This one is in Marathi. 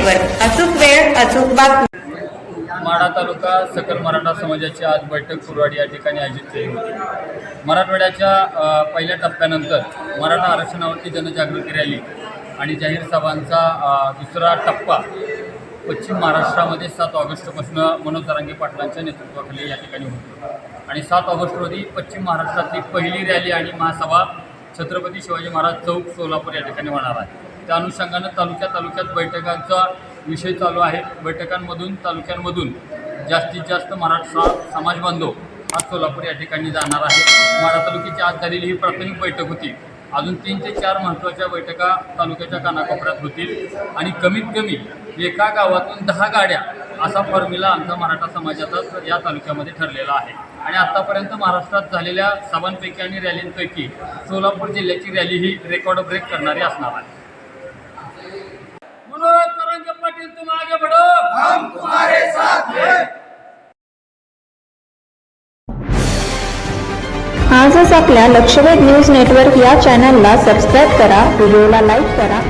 अचूक बातमी. माढा तालुका सकल मराठा समाजाची आज बैठक कुरवाडी या ठिकाणी आयोजित केली होती. मराठवाड्याच्या पहिल्या टप्प्यानंतर मराठा आरक्षणावरती जनजागृती रॅली आणि जाहीर सभांचा दुसरा टप्पा पश्चिम महाराष्ट्रामध्ये सात ऑगस्टपासून मनोज जरांगे पाटलांच्या नेतृत्वाखाली या ठिकाणी होतो. आणि सात ऑगस्ट रोजी पश्चिम महाराष्ट्रातली पहिली रॅली आणि महासभा छत्रपती शिवाजी महाराज चौक सोलापूर या ठिकाणी होणार आहे. त्या अनुषंगानं तालुक्या तालुक्यात बैठकांचा विषय चालू आहे. बैठकांमधून तालुक्यांमधून जास्तीत जास्त मराठा समाज बांधव आज सोलापूर या ठिकाणी जाणार आहे. माढा तालुक्याची आज झालेली ही प्राथमिक बैठक होती. अजून तीन ते चार महत्त्वाच्या बैठका तालुक्याच्या कानाकोपऱ्यात होतील आणि कमीत कमी एका गावातून दहा गाड्या असा फॉर्म्युला आमचा मराठा समाजाचा या तालुक्यामध्ये ठरलेला आहे. आणि आत्तापर्यंत महाराष्ट्रात झालेल्या सभांपैकी आणि रॅलींपैकी सोलापूर जिल्ह्याची रॅली ही रेकॉर्ड ब्रेक करणारी असणार आहे. मनोज तरंगे पाटील तुम आगे बढ़ो. हम तुम्हारे साथ हैं. आजच आपल्या लक्षवेध न्यूज नेटवर्क या चॅनलला सबस्क्राईब करा व्हिडिओला लाईक करा.